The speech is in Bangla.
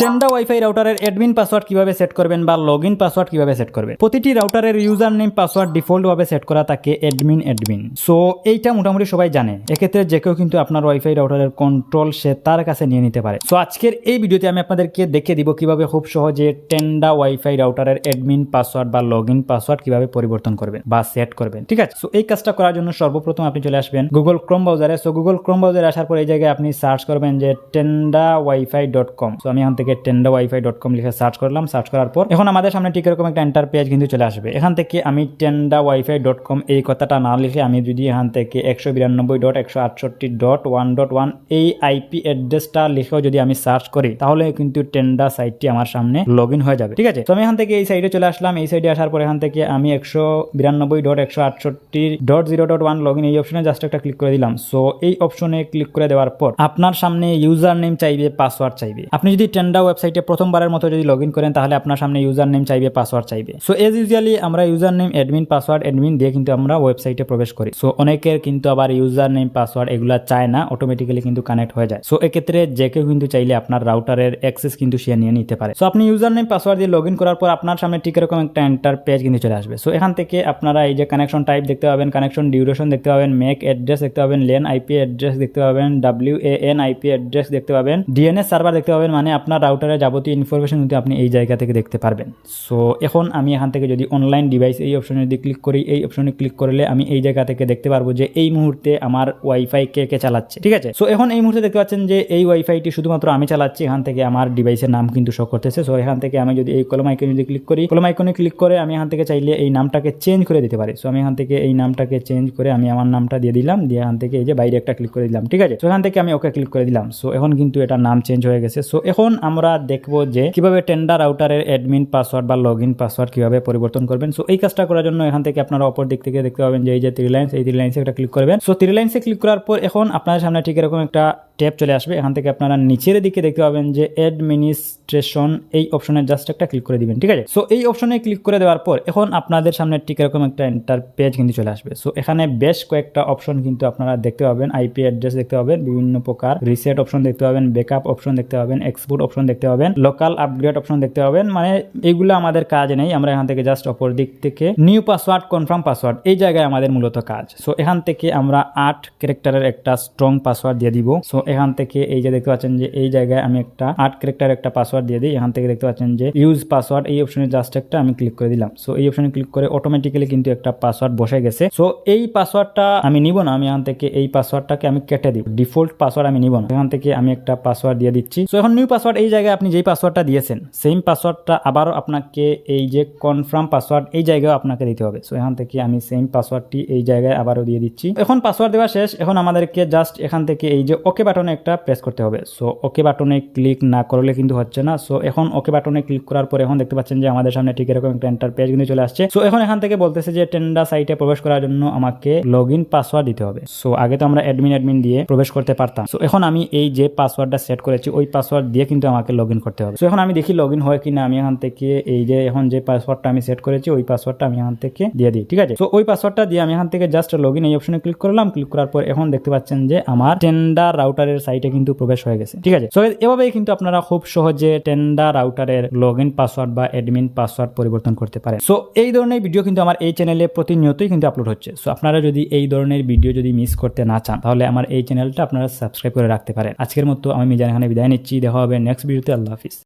টেন্ডা ওয়াইফাই রাউটারের অ্যাডমিন পাসওয়ার্ড কীভাবে সেট করবেন বা লগ ইন পাসওয়ার্ড কীভাবে সেট করবেন? প্রতিটি রাউটারের ইউজার নেম পাসওয়ার্ড ডিফল্ট ভাবে সেট করা থাকে অ্যাডমিন অ্যাডমিন সো এইটা মোটামুটি সবাই জানে। এক্ষেত্রে যে কেউ কিন্তু আপনার ওয়াইফাই রাউটারের কন্ট্রোল সে তার কাছে নিয়ে নিতে পারে। সো আজকের এই ভিডিওতে আমি আপনাদেরকে দেখিয়ে দিব কীভাবে খুব সহজে টেন্ডা ওয়াইফাই রাউটারের অ্যাডমিন পাসওয়ার্ড বা লগ ইন পাসওয়ার্ড কীভাবে পরিবর্তন করবেন বা সেট করবেন। ঠিক আছে? সো এই কাজটা করার জন্য সর্বপ্রথম আপনি চলে আসবেন গুগল ক্রোম ব্রাউজারে সো গুগল ক্রোম ব্রাউজারে আসার পর এই জায়গায় আপনি সার্চ করবেন যে Tenda WiFi dot com so আমি থেকে টেন্ডা ওয়াইফাই ডট কম লিখে সার্চ করলাম সার্চ করার পর এখন আমাদের সামনে ঠিক এরকম একটা এন্টার পেজ কিন্তু চলে আসবে। এখান থেকে আমি টেন্ডা ওয়াইফাই ডট কম এই কথাটা না লিখে আমি যদি এখান থেকে একশো বিরানব্বই ডট একশো আটষট্টি ডট ওয়ান ডট ওয়ান এই আইপি অ্যাড্রেসটা লিখেও যদি আমি সার্চ করি, তাহলে কিন্তু টেন্ডা সাইটটি আমার সামনে লগ হয়ে যাবে, ঠিক আছে? তো আমি এখান থেকে এই সাইডে চলে আসলাম, এই সাইডে আসার পর এখান থেকে আমি একশো বিরানব্বই ডট একশো আটষট্টি dot zero dot one log এই অপশনে জাস্ট একটা ক্লিক করে দিলাম। সো এই অপশনে ক্লিক করে দেওয়ার পর আপনার সামনে ইউজার নেম চাইবে পাসওয়ার্ড চাইবে। আপনি যদি টেন্ডা ওয়েবসাইটে প্রথমবারের মতো যদি লগ করেন, তাহলে আপনার সামনে ইউজার নেম চাইবে পাসওয়ার্ড চাইবে। সো এজ ইউজুয়ালি আমরা user name admin password admin দিয়ে কিন্তু আমরা ওয়েবসাইটে প্রবেশ করি। সো অনেকের কিন্তু আবার ইউজার নেম পাসওয়ার্ড এগুলা চায় না অটোমেটিক্যালি কিন্তু কানেক্ট হয়ে যায়। সো এক্ষেত্রে যে কেউ কিন্তু চাইলে আপনার রাউটারের অ্যাক্সেস কিন্তু সে নিয়ে নিতে পারে। সো আপনি ইউজার নেম পাসওয়ার্ড দিয়ে লগ করার পর আপনার সামনে ঠিক এরকম একটা এন্টার পেজ কিন্তু চলে আসবে। সো এখান থেকে আপনারা এই যে কানেকশন টাইপ দেখতে পাবেন কানেকশন ডিউরেশন দেখতে পাবেন মেক অ্যাড্রেস দেখতে পাবেন লেন আইপি অ্যাড্রেস দেখতে পাবেন W A N IP address দেখতে পাবেন ডিএনএস সার্ভার দেখতে পাবেন মানে আপনার রাউটারের যাবতীয় ইনফরমেশন কিন্তু আপনি এই জায়গা থেকে দেখতে পারবেন। সো এখন আমি এখান থেকে যদি অনলাইন ডিভাইস এই অপশনে যদি ক্লিক করি, এই অপশনে ক্লিক করলে আমি এই জায়গা থেকে দেখতে পারব যে এই মুহূর্তে আমার ওয়াইফাই কে কে চালাচ্ছে, ঠিক আছে? সো এখন এই মুহূর্তে দেখতে পাচ্ছেন যে এই ওয়াইফাইটি শুধুমাত্র আমি চালাচ্ছি, এখান থেকে আমার ডিভাইসের নাম কিন্তু শো করতেছে। সো এখান থেকে আমি যদি এই কলম আইকনে যদি ক্লিক করি কলম আইকনে ক্লিক করে আমি এখান থেকে চাইলে এই নামটাকে চেঞ্জ করে দিতে পারি। সো আমি এখান থেকে এই নামটাকে চেঞ্জ করে আমি আমার নামটা দিয়ে দিলাম, দিয়ে এখান থেকে এই যে বাইরে একটা ক্লিক করে দিলাম, ঠিক আছে? সো এখান থেকে আমি ওকে ক্লিক করে দিলাম। সো এখন কিন্তু এটা নাম চেঞ্জ হয়ে গেছে। সো এখন আমরা দেখব যে কীভাবে টেন্ডার আউটারের অ্যাডমিন পাসওয়ার্ড বা লগ ইন পাসওয়ার্ড কীভাবে পরিবর্তন করবেন। সো এই কাজটা করার জন্য এখান থেকে আপনারা অপর দিক থেকে দেখতে পাবেন যে এই যে থ্রি লাইন্স এই থ্রি লাইন্সে একটা ক্লিক করবেন। সো থ্রি লাইন্সে ক্লিক করার পর এখন আপনার সামনে ঠিক এরকম একটা ট্যাব চলে আসবে, এখান থেকে আপনারা নিচের দিকে দেখতে পাবেন যে অ্যাডমিনিস্ট্রেশন এই অপশনে জাস্ট একটা ক্লিক করে দিবেন, ঠিক আছে? সো এই অপশনে ক্লিক করে দেওয়ার পর এখন আপনাদের সামনে ঠিক এরকম একটা এন্টার পেজ কিন্তু চলে আসবে। সো এখানে বেশ কয়েকটা অপশন কিন্তু আপনারা দেখতে পাবেন আইপি অ্যাড্রেস দেখতে পাবেন, বিভিন্ন প্রকার রিসেট অপশন দেখতে পাবেন ব্যাকআপ অপশন দেখতে পাবেন এক্সপোর্ট অপশন দেখতে পাবেন লোকাল আপগ্রেড অপশন দেখতে পাবেন মানে এইগুলো আমাদের কাজ নেই, আমরা এখান থেকে জাস্ট অপর দিক থেকে নিউ পাসওয়ার্ড কনফার্ম পাসওয়ার্ড এই জায়গায় আমাদের মূলত কাজ। সো এখান থেকে আমরা আট ক্যারেক্টারের একটা স্ট্রং পাসওয়ার্ড দিয়ে দিব। সো এখান থেকে এই যে দেখতে পাচ্ছেন যে এই জায়গায় আমি একটা আট ক্যারেক্টার একটা পাসওয়ার্ড দিয়ে দিই। এখান থেকে দেখতে পাচ্ছেন যে ইউজ পাসওয়ার্ড এই অপশনে জাস্ট একটা আমি ক্লিক করে দিলাম। সো এই অপশনে ক্লিক করে অটোমেটিক্যালি কিন্তু একটা পাসওয়ার্ড বসে গেছে। সো এই পাসওয়ার্ডটা আমি নিব না, আমি এখান থেকে এই পাসওয়ার্ডটাকে আমি কেটে দিব। ডিফল্ট পাসওয়ার্ড আমি নিব না। এখান থেকে আমি একটা পাসওয়ার্ড দিয়ে দিচ্ছি। সো এখন নিউ পাসওয়ার্ড এই জায়গায় আপনি যেই পাসওয়ার্ডটা দিয়েছেন সেম পাসওয়ার্ডটা আবারও আপনাকে এই যে কনফার্ম পাসওয়ার্ড এই জায়গায় আপনাকে দিতে হবে। সো এখান থেকে আমি সেম পাসওয়ার্ডটি এই জায়গায় আবারও দিয়ে দিচ্ছি। এখন পাসওয়ার্ড দেওয়া শেষ। এখন আমাদেরকে জাস্ট এখান থেকে এই যে ওকে বাটনে একটা প্রেস করতে হবে। সো ওকে বাটনে ক্লিক না করলে কিন্তু হচ্ছে না। সো এখন ওকে বাটনে ক্লিক করার পর এখন দেখতে পাচ্ছেন যে আমাদের সামনে ঠিক এরকম একটা এন্টার পেজ কিন্তু চলে আসছে। সো এখন এখান থেকে বলতেছে যে টেন্ডা সাইটে প্রবেশ করার জন্য আমাকে লগ ইন পাসওয়ার্ড দিতে হবে। সো আগে তো আমরা অ্যাডমিন অ্যাডমিন দিয়ে প্রবেশ করতে পারতাম। সো এখন আমি এই যে পাসওয়ার্ডটা সেট করেছি, ওই পাসওয়ার্ড দিয়ে কিন্তু আমাকে লগ ইন করতে হবে। সো এখন আমি দেখি লগ ইন হয় কিনা, আমি এখান থেকে এই যে এখন যে পাসওয়ার্ডটা আমি সেট করেছি, ওই পাসওয়ার্ডটা আমি এখান থেকে দিয়ে দিই, ঠিক আছে? সো ওই পাসওয়ার্ডটা দিয়ে আমি এখান থেকে জাস্ট লগ ইন এই অপশনে ক্লিক করলাম। ক্লিক করার পর এখন দেখতে পাচ্ছেন যে আমার টেন্ডার রাউটারের সাইটে কিন্তু প্রবেশ হয়ে গেছে। ঠিক আছে? সো এভাবেই কিন্তু আপনারা খুব সহজে টেন্ডার রাউটারের লগ ইন পাসওয়ার্ড বা অ্যাডমিন পাসওয়ার্ড পরিবর্তন করতে পারেন। সো এই ধরনের ভিডিও কিন্তু আমার এই চ্যানেলে প্রতিনিয়তই কিন্তু আপলোড হচ্ছে। সো আপনারা যদি এই ধরনের ভিডিও যদি মিস করতে না চান, তাহলে আমার এই চ্যানেলটা আপনারা সাবস্ক্রাইব করে রাখতে পারেন। আজকের মতো আমি মিজান এখানে বিদায় নিচ্ছি। দেখা হবে নেক্সট ভিডিওতে আল্লাহ হাফিজ।